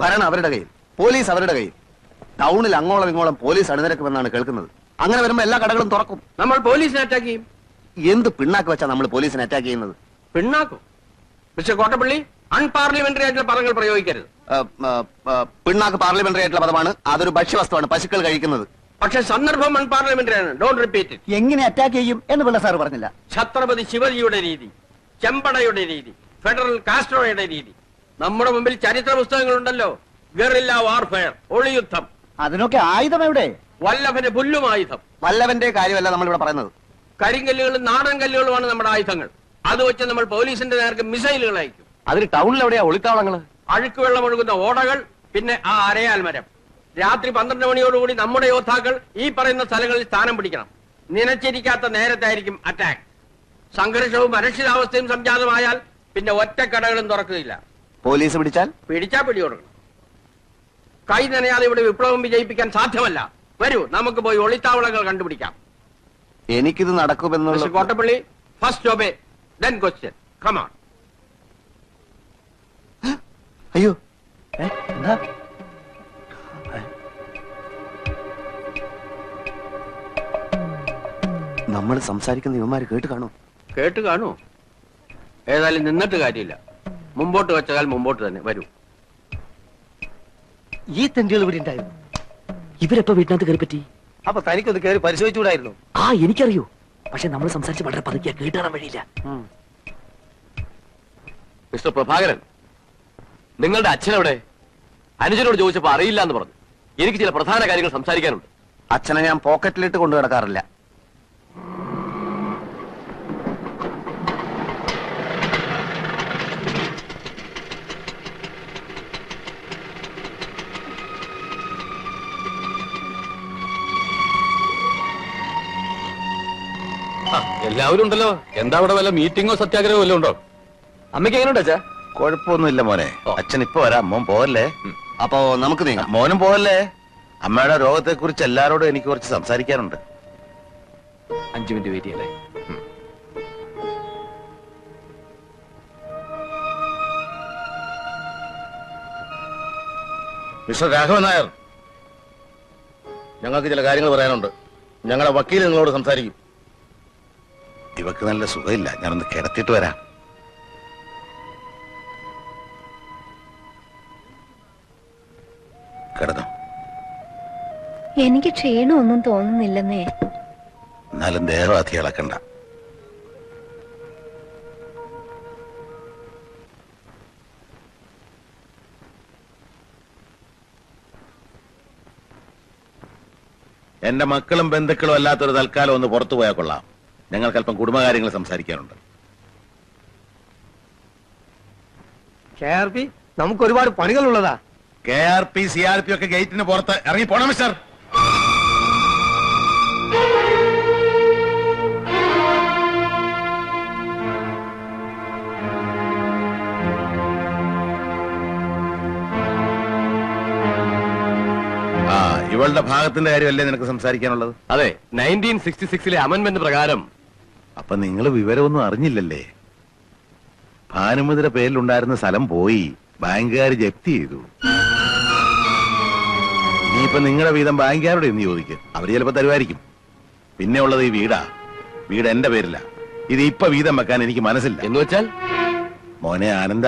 ഭരണം അവരുടെ കയ്യിൽ. പോലീസ് അവരുടെ കയ്യിൽ. ടൗണിൽ അങ്ങോളം ഇങ്ങോളം പോലീസ് അണിനിരക്കുമെന്നാണ് കേൾക്കുന്നത്. അങ്ങനെ വരുമ്പോ എല്ലാ കടകളും തുറക്കും. നമ്മൾ പോലീസിനെ അറ്റാക്ക് ചെയ്യും. എന്ത് പിണ്ണാക്ക് വെച്ചാ നമ്മൾ പോലീസിനെ അറ്റാക്ക് ചെയ്യുന്നത്? പിണ്ണാക്കും? മിസ്റ്റർ കോട്ടപ്പള്ളി അൺപാർലമെന്ററി ആയിട്ടുള്ള പദങ്ങൾ പ്രയോഗിക്കരുത്. പിണ്ണാക്ക് പാർലമെന്ററി ആയിട്ടുള്ള പദമാണ്. അതൊരു ഭക്ഷ്യവസ്തുവാണ്. പശുക്കൾ കഴിക്കുന്നത്. പക്ഷെ സന്ദർഭം അൺപാർലമെന്ററി ആണ്. ഡോണ്ട് റിപ്പീറ്റ് എങ്ങനെ അറ്റാക്ക് ചെയ്യും എന്ന് പിള്ള സാർ പറഞ്ഞില്ല. ഛത്രപതി ശിവജിയുടെ രീതി ചെമ്പടയുടെ രീതി ഫെഡറൽ കാസ്ട്രോയുടെ രീതി നമ്മുടെ മുമ്പിൽ ചരിത്ര പുസ്തകങ്ങളുണ്ടല്ലോ ഗറില്ല വാർഫെയർ ഒളിയുദ്ധം. അതിനൊക്കെ ആയുധം എവിടെ? വല്ലഭന്റെ പുല്ലും ആയുധം. വല്ലവന്റെ കാര്യമല്ല നമ്മൾ ഇവിടെ പറയുന്നത്. കരിങ്കല്ലുകളും നാടൻ കല്ലുകളുമാണ് നമ്മുടെ ആയുധങ്ങൾ. അത് വെച്ച് നമ്മൾ പോലീസിന്റെ നേർക്ക് മിസൈലുകൾ അയക്കും. അതിന് ടൗണിൽ എവിടെയാ ഒളിത്താവളങ്ങൾ? അഴുക്ക് വെള്ളം ഒഴുകുന്ന ഓടകൾ പിന്നെ ആ അരയാൽ മരം രാത്രി പന്ത്രണ്ട് മണിയോടുകൂടി നമ്മുടെ യോദ്ധാക്കൾ ഈ പറയുന്ന സ്ഥലങ്ങളിൽ സ്ഥാനം പിടിക്കണം. നനച്ചിരിക്കാത്ത നേരത്തായിരിക്കും അറ്റാക്ക് സംഘർഷവും അരക്ഷിതാവസ്ഥയും സംജാതമായാൽ പിന്നെ ഒറ്റക്കടകളും തുറക്കുകയില്ല. പോലീസ് പിടിച്ചാൽ? പിടിച്ചാ പിടികൊടുക്കണം കൈ നനയാതെ ഇവിടെ വിപ്ലവം വിജയിപ്പിക്കാൻ സാധ്യമല്ല. വരൂ നമുക്ക് പോയി ഒളിത്താവളങ്ങൾ കണ്ടുപിടിക്കാം. എനിക്കിത് നടക്കുമെന്നുള്ള Kottappally first obey then question come on അയ്യോ? എന്താ? നമ്മൾ സംസാരിക്കുന്ന യുവമാര് കേട്ട് കാണോ കേട്ട് കാണോ ഏതായാലും നിന്നിട്ട് കാര്യമില്ല. മുമ്പോട്ട് വെച്ചാൽ മുമ്പോട്ട് തന്നെ. വരൂ. ഈ തെണ്ടികൾ ഇവിടെ ഉണ്ടായിരുന്നു. ഇവരെപ്പോ വീട്ടിനകത്ത് കയറി പറ്റി അപ്പൊ തനിക്കൊന്ന് കയറി പരിശോധിച്ചുകൂടായിരുന്നു? ആ എനിക്കറിയോ. പക്ഷെ നമ്മൾ സംസാരിച്ച് വളരെ പതുക്കിയ കേട്ടാറാൻ വഴിയില്ല. മിസ്റ്റർ പ്രഭാകരൻ നിങ്ങളുടെ അച്ഛനെവിടെ? അനുജനോട് ചോദിച്ചപ്പോ അറിയില്ല എന്ന് പറഞ്ഞു. എനിക്ക് ചില പ്രധാന കാര്യങ്ങൾ സംസാരിക്കാനുണ്ട്. അച്ഛനെ ഞാൻ പോക്കറ്റിലിട്ട് കൊണ്ടു കിടക്കാറില്ല എല്ലാവരും ഉണ്ടല്ലോ. എന്താ അവിടെ വല്ല മീറ്റിംഗോ സത്യാഗ്രഹമോ വല്ലതും ഉണ്ടോ? അമ്മയ്ക്ക് എങ്ങനെയുണ്ട് അച്ഛാ? കുഴപ്പമൊന്നുമില്ല മോനെ. അച്ഛൻ ഇപ്പൊ വരാം. അമ്മ പോവല്ലേ? അപ്പോ നമുക്ക് നീങ്ങാം. മോനും പോവല്ലേ? അമ്മയുടെ രോഗത്തെ കുറിച്ച് എല്ലാരോടും എനിക്ക് കുറച്ച് സംസാരിക്കാനുണ്ട്. അഞ്ചു മിനിറ്റ് വെയിറ്റ് ചെയ്യല്ലേ? മിസ്റ്റർ രാഘവൻ നായർ ഞങ്ങൾക്ക് ചില കാര്യങ്ങൾ പറയാനുണ്ട്. ഞങ്ങളുടെ വക്കീൽ നിങ്ങളോട് സംസാരിക്കും. ഇവക്ക് നല്ല സുഖമില്ല. ഞാനൊന്ന് കിടത്തിട്ട് വരാം. കിടന്നോ? എനിക്ക് ക്ഷീണമൊന്നും തോന്നുന്നില്ലെന്നേ. എന്നാലും ദേഹവാധി അളക്കണ്ട ഇളക്കണ്ട. എന്റെ മക്കളും ബന്ധുക്കളും അല്ലാത്തൊരു തൽക്കാലം ഒന്ന് പുറത്തു പോയാൽ കൊള്ളാം. ഞങ്ങൾക്ക് അല്പം കുടുംബകാര്യങ്ങൾ സംസാരിക്കാനുണ്ട്. കെ ആർ പി നമുക്ക് ഒരുപാട് പണികളുള്ളതാ. K R P C R P ഒക്കെ ഗേറ്റിന് പുറത്ത് ഇറങ്ങി പോണം മിസ്റ്റർ. ആ ഇവളുടെ ഭാഗത്തിന്റെ കാര്യമല്ലേ നിനക്ക് സംസാരിക്കാനുള്ളത്? അതെ നയന്റീൻ സിക്സ്റ്റി സിക്സിലെ അമെന്റ്മെന്റ് പ്രകാരം അപ്പൊ നിങ്ങൾ വിവരമൊന്നും അറിഞ്ഞില്ലല്ലേ? ഭാനുമതിയുടെ പേരിലുണ്ടായിരുന്ന സ്ഥലം പോയി ബാങ്കുകാർ ജപ്തി ചെയ്തു. ഇനിയിപ്പൊ നിങ്ങളുടെ വീതം ബാങ്കുകാരോട് എന്ന് ചോദിക്കും. അവർ ചിലപ്പോ തരുമായിരിക്കും. പിന്നെ ഉള്ളത് ഈ വീടാ. വീട് എന്റെ പേരില. ഇത് ഇപ്പൊ വീതം വെക്കാൻ എനിക്ക് മനസ്സില്ല. എന്ന് വെച്ചാൽ? മോനെ ആനന്ദ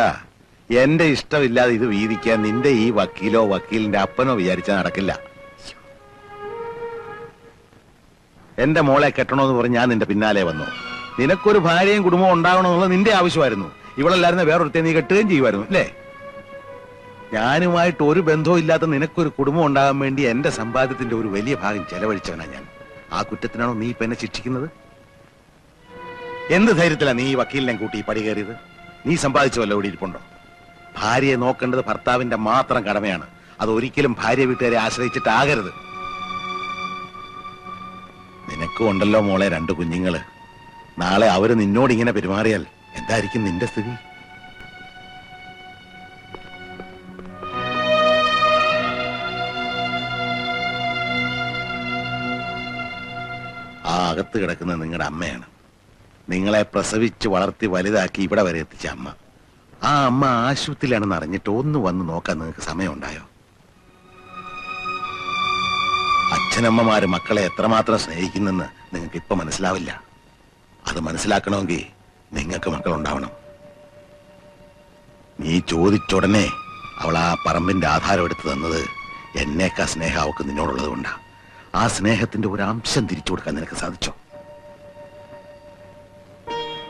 എന്റെ ഇഷ്ടമില്ലാതെ ഇത് വീതിക്കാൻ നിന്റെ ഈ വക്കീലോ വക്കീലിന്റെ അപ്പനോ വിചാരിച്ചാൽ നടക്കില്ല. എന്റെ മോളെ കെട്ടണമെന്ന് പറഞ്ഞ് ഞാൻ നിന്റെ പിന്നാലെ വന്നു. നിനക്കൊരു ഭാര്യയും കുടുംബവും ഉണ്ടാവണമെന്നുള്ളത് നിന്റെ ആവശ്യമായിരുന്നു. ഇവളല്ലായിരുന്ന വേറൊരുത്തെ നീ കെട്ടുകയും ചെയ്യുമായിരുന്നു അല്ലേ? ഞാനുമായിട്ട് ഒരു ബന്ധവും ഇല്ലാത്ത നിനക്കൊരു കുടുംബം ഉണ്ടാകാൻ വേണ്ടി എന്റെ സമ്പാദ്യത്തിന്റെ ഒരു വലിയ ഭാഗം ചെലവഴിച്ചവനാ ഞാൻ. ആ കുറ്റത്തിനാണോ നീ ഇപ്പൊ എന്നെ ശിക്ഷിക്കുന്നത്? എന്ത് ധൈര്യത്തിലാ നീ ഈ വക്കീലിനെ കൂട്ടി പടി കയറിയത്? നീ സമ്പാദിച്ചുവല്ലോ ഇവിടെ ഇരിപ്പുണ്ടോ? ഭാര്യയെ നോക്കേണ്ടത് ഭർത്താവിന്റെ മാത്രം കടമയാണ്. അത് ഒരിക്കലും ഭാര്യ വീട്ടുകാരെ ആശ്രയിച്ചിട്ടാകരുത്. നിനക്കും ഉണ്ടല്ലോ മോളെ രണ്ട് കുഞ്ഞുങ്ങൾ. നാളെ അവർ നിന്നോട് ഇങ്ങനെ പെരുമാറിയാൽ എന്തായിരിക്കും നിന്റെ സ്ഥിതി? ആ അകത്ത് കിടക്കുന്ന നിങ്ങളുടെ അമ്മയാണ്. നിങ്ങളെ പ്രസവിച്ച് വളർത്തി വലുതാക്കി ഇവിടെ വരെ എത്തിച്ച അമ്മ. ആ അമ്മ ആശുപത്രിയിലാണെന്ന് അറിഞ്ഞിട്ട് ഒന്ന് വന്ന് നോക്കാൻ നിങ്ങൾക്ക് സമയമുണ്ടായോ? അച്ഛനമ്മമാര് മക്കളെ എത്രമാത്രം സ്നേഹിക്കുന്നെന്ന് നിങ്ങൾക്ക് ഇപ്പൊ മനസ്സിലാവില്ല. അത് മനസ്സിലാക്കണമെങ്കിൽ നിങ്ങൾക്ക് മക്കൾ ഉണ്ടാവണം നീ ചോദിച്ചുടനെ അവൾ ആ പറമ്പിന്റെ ആധാരം എടുത്തു തന്നത് എന്നേക്കാ സ്നേഹം അവൾക്ക് നിന്നോടുള്ളത് കൊണ്ടാ. ആ സ്നേഹത്തിന്റെ ഒരു അംശം തിരിച്ചു കൊടുക്കാൻ നിനക്ക് സാധിച്ചോ?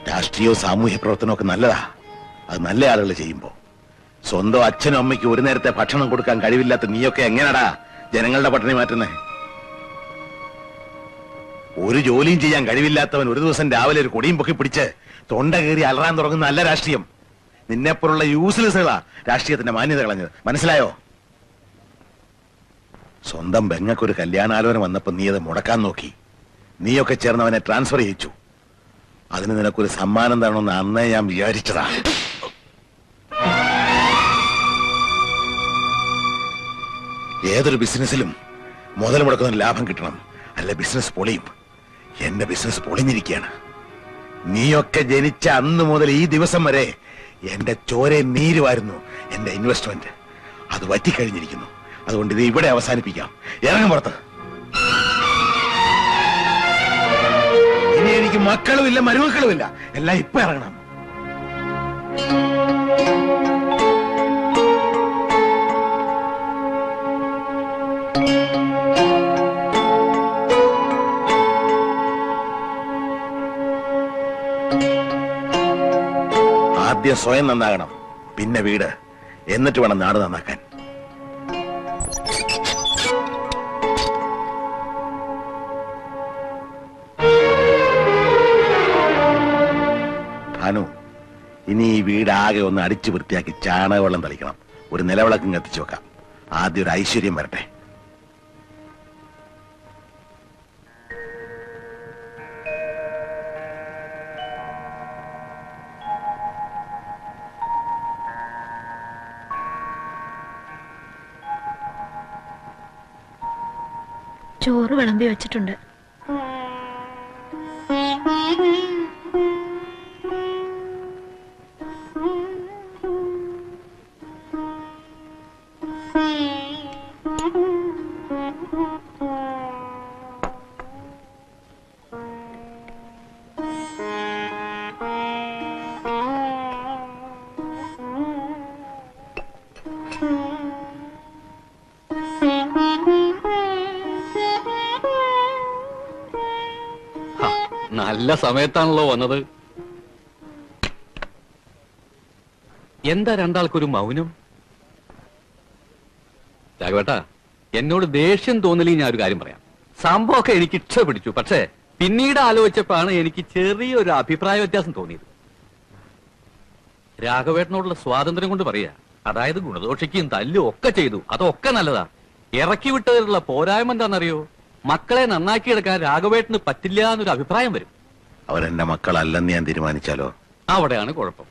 രാഷ്ട്രീയവും സാമൂഹ്യ പ്രവർത്തനവും ഒക്കെ നല്ലതാ. അത് നല്ല ആളുകൾ ചെയ്യുമ്പോ. സ്വന്തം അച്ഛനും അമ്മയ്ക്കും ഒരു നേരത്തെ ഭക്ഷണം കൊടുക്കാൻ കഴിവില്ലാത്ത നീയൊക്കെ എങ്ങനെടാ ജനങ്ങളുടെ പട്ടിണി മാറ്റുന്നേ? ഒരു ജോലിയും ചെയ്യാൻ കഴിവില്ലാത്തവൻ ഒരു ദിവസം രാവിലെ ഒരു കൊടിയും പൊക്കി പിടിച്ച് തൊണ്ട കയറി അലറാൻ തുടങ്ങുന്ന നല്ല രാഷ്ട്രീയം. നിന്നെപ്പോലുള്ള യൂസ്ലെസ്സുകളാ രാഷ്ട്രീയത്തിന്റെ മാന്യത കളഞ്ഞത്. മനസ്സിലായോ? സ്വന്തം ബെങ്ങക്കൊരു കല്യാണാലോചന വന്നപ്പോ നീ അത് മുടക്കാൻ നോക്കി. നീയൊക്കെ ചേർന്ന് അവനെ ട്രാൻസ്ഫർ ചെയ്യിച്ചു. അതിന് നിനക്കൊരു സമ്മാനം തരണമെന്ന് അന്നേ ഞാൻ വിചാരിച്ചതാ. ഏതൊരു ബിസിനസ്സിലും മുതൽ മുടക്കുന്ന ലാഭം കിട്ടണം. അല്ല ബിസിനസ് പൊളിയും. എന്റെ ബിസിനസ് പൊളിഞ്ഞിരിക്കുകയാണ്. നീയൊക്കെ ജനിച്ച അന്ന് മുതൽ ഈ ദിവസം വരെ എന്റെ ചോരെ നീരുമായിരുന്നു എന്റെ ഇൻവെസ്റ്റ്മെന്റ് അത് വറ്റിക്കഴിഞ്ഞിരിക്കുന്നു. അതുകൊണ്ട് ഇത് ഇവിടെ അവസാനിപ്പിക്കാം. ഇറങ്ങും പുറത്ത്. ഇനി എനിക്ക് മക്കളുമില്ല മരുമക്കളുമില്ല. എല്ലാം ഇപ്പൊ ഇറങ്ങണം. ആദ്യം സ്വയം നന്നാകണം. പിന്നെ വീട്. എന്നിട്ട് വേണം നാട് നന്നാക്കാൻ. ഭാനു ഇനി ഈ വീടാകെ ഒന്ന് അടിച്ചു വൃത്തിയാക്കി ചാണകവെള്ളം തളിക്കണം. ഒരു നിലവിളക്കും കത്തിച്ചു വെക്കാം. ആദ്യം ഒരു ഐശ്വര്യം വരട്ടെ. ചോറ് വിളമ്പി വെച്ചിട്ടുണ്ട്. നല്ല സമയത്താണല്ലോ വന്നത്. എന്താ രണ്ടാൾക്കൊരു മൗനം? രാഘവേട്ട എന്നോട് ദേഷ്യം തോന്നില്ലെങ്കിൽ ഞാൻ ഒരു കാര്യം പറയാം. സംഭവമൊക്കെ എനിക്ക് ഇഷ്ടപിടിച്ചു പക്ഷേ പിന്നീട് ആലോചിച്ചപ്പോഴാണ് എനിക്ക് ചെറിയൊരു അഭിപ്രായ വ്യത്യാസം തോന്നിയത്. രാഘവേട്ടനോടുള്ള സ്വാതന്ത്ര്യം കൊണ്ട് പറയാ അതായത് ഗുണദോഷിക്കുകയും തല്ലും ഒക്കെ ചെയ്തു. അതൊക്കെ നല്ലതാ. ഇറക്കി വിട്ടതിലുള്ള പോരായ്മ എന്താണെന്നറിയോ? മക്കളെ നന്നാക്കിയെടുക്കാൻ രാഘവേട്ടന് പറ്റില്ല എന്നൊരു അഭിപ്രായം വരും. അവരെന്റെ മക്കളല്ലെന്ന് ഞാൻ തീരുമാനിച്ചാലോ? അവിടെയാണ് കുഴപ്പം.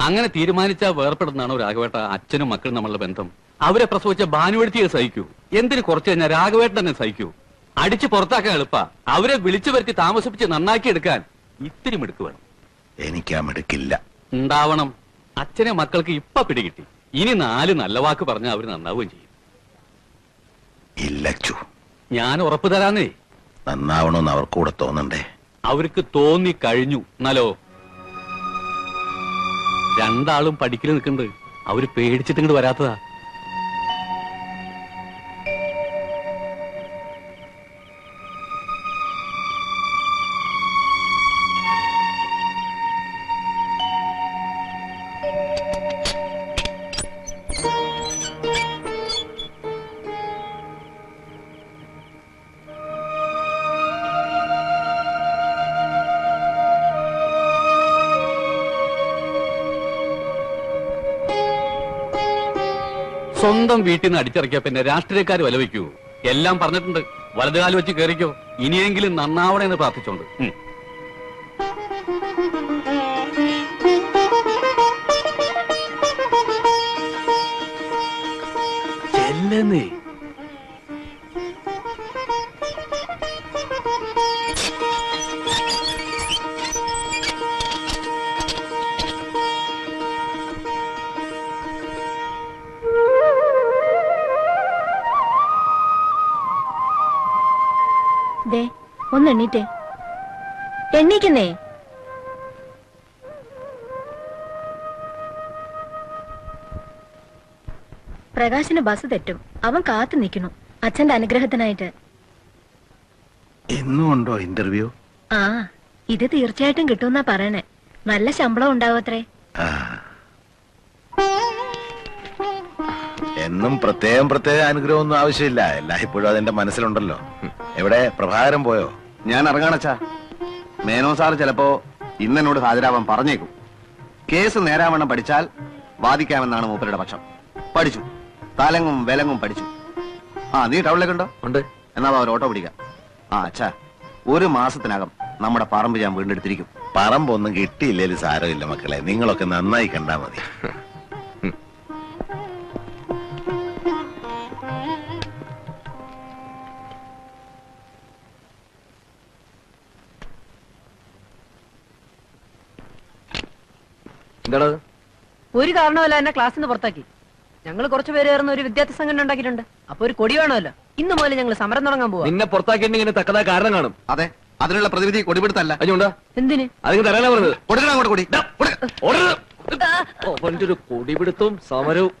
അങ്ങനെ തീരുമാനിച്ചാൽ വേർപ്പെടുന്നതാണോ രാഘവേട്ട അച്ഛനും മക്കളും നമ്മളുടെ ബന്ധം? അവരെ പ്രസവിച്ച ഭാനുവെടുത്തിയെ സഹിക്കൂ. എന്തിന് കുറച്ച് കഴിഞ്ഞാൽ രാഘവേട്ടൻ തന്നെ സഹിക്കൂ? അടിച്ച് പുറത്താക്കാൻ എളുപ്പ. അവരെ വിളിച്ചു വരുത്തി താമസിപ്പിച്ച് നന്നാക്കി എടുക്കാൻ ഇത്തിരി മിടുക്ക് വേണം. എനിക്ക് ആ മിടുക്കില്ല. ഉണ്ടാവണം. അച്ഛനെ മക്കൾക്ക് ഇപ്പൊ പിടികിട്ടി. ഇനി നാല് നല്ല വാക്ക് പറഞ്ഞാൽ അവർ നന്നാവുകയും ചെയ്യും. ഇല്ല ചു ഞാൻ ഉറപ്പ് തരാന്നേ. നന്നാവണോന്ന് അവർക്ക് കൂടെ തോന്നണ്ടേ? അവർക്ക് തോന്നി കഴിഞ്ഞു. എന്നാലോ? രണ്ടാളും പഠിക്കൽ നിൽക്കുന്നുണ്ട് അവർ പേടിച്ചിട്ട് ഇങ്ങോട്ട് വരാത്തതാ. സ്വന്തം വീട്ടിൽ നിന്ന് അടിച്ചിറക്കിയ പിന്നെ രാഷ്ട്രീയക്കാർ വലവയ്ക്കൂ എല്ലാം പറഞ്ഞിട്ടുണ്ട്. വലതുകാലം വെച്ച് കയറിക്കോ ഇനിയെങ്കിലും നന്നാവണേ എന്ന് പ്രാർത്ഥിച്ചോണ്ട്. ദേ ഒന്ന് എണ്ണീറ്റേ. എണ്ണീക്കുന്നേ? പ്രകാശിന് ബസ് തെറ്റും. അവൻ കാത്തു നിൽക്കുന്നു. അച്ഛന്റെ അനുഗ്രഹത്തിനായിട്ട്. എന്നുണ്ടോ ഇന്റർവ്യൂ ആ ഇത് തീർച്ചയായിട്ടും കിട്ടുമെന്നാ പറയണേ. നല്ല ശമ്പളം ഉണ്ടാവത്രേ എന്നും പ്രത്യേകം പ്രത്യേക അനുഗ്രഹമൊന്നും ആവശ്യമില്ല. എല്ലാ ഇപ്പോഴും അതെന്റെ മനസ്സിലുണ്ടല്ലോ. എവിടെ? പ്രഭാകരം പോയോ? ഞാൻ ഇറങ്ങാണച്ചാ മേനോ സാർ ചിലപ്പോ ഇന്നെന്നോട് ഹാജരാവാൻ പറഞ്ഞേക്കും. കേസ് നേരാവണ്ണം പഠിച്ചാൽ വാദിക്കാമെന്നാണ് മൂപ്പരുടെ പക്ഷം. പഠിച്ചു. തലങ്ങും വിലങ്ങും പഠിച്ചു. ആ നീ ടൗണിലേക്കുണ്ടോ ഉണ്ട്? എന്നാ അവർ ഒരു ഓട്ടോ പിടിക്കാം. ആ അച്ഛാ ഒരു മാസത്തിനകം നമ്മുടെ പറമ്പ് ഞാൻ വീണ്ടെടുത്തിരിക്കും. പറമ്പൊന്നും കിട്ടിയില്ലേലും സാരമില്ല മക്കളെ. നിങ്ങളൊക്കെ നന്നായി കണ്ടാ മതി. ഒരു കാരണമല്ല എന്നെ ക്ലാസ്സിൽ നിന്ന് പുറത്താക്കി. ഞങ്ങൾ കുറച്ച് പേര് ചേർന്ന് ഒരു വിദ്യാർത്ഥി സംഘടന ഉണ്ടാക്കിയിട്ടുണ്ട്. അപ്പൊ ഒരു കൊടി വേണമല്ലോ. ഇന്ന് മുതൽ ഞങ്ങൾ സമരം തുടങ്ങാൻ പോവാ. നിന്നെ പുറത്താക്കിയിട്ടുണ്ടെങ്കിൽ തക്കതായ കാരണം കാണും. അതെ അതിനുള്ള പ്രതിവിധി കൊടിപിടുത്തല്ല. അതിനുണ്ടോ എന്തിന്? അതിന് തരാനാ പറഞ്ഞത്. കൊടുക്കണം അങ്ങോട്ട് കൊടി. ഒരു കൊടിപിടുത്തവും സമരവും.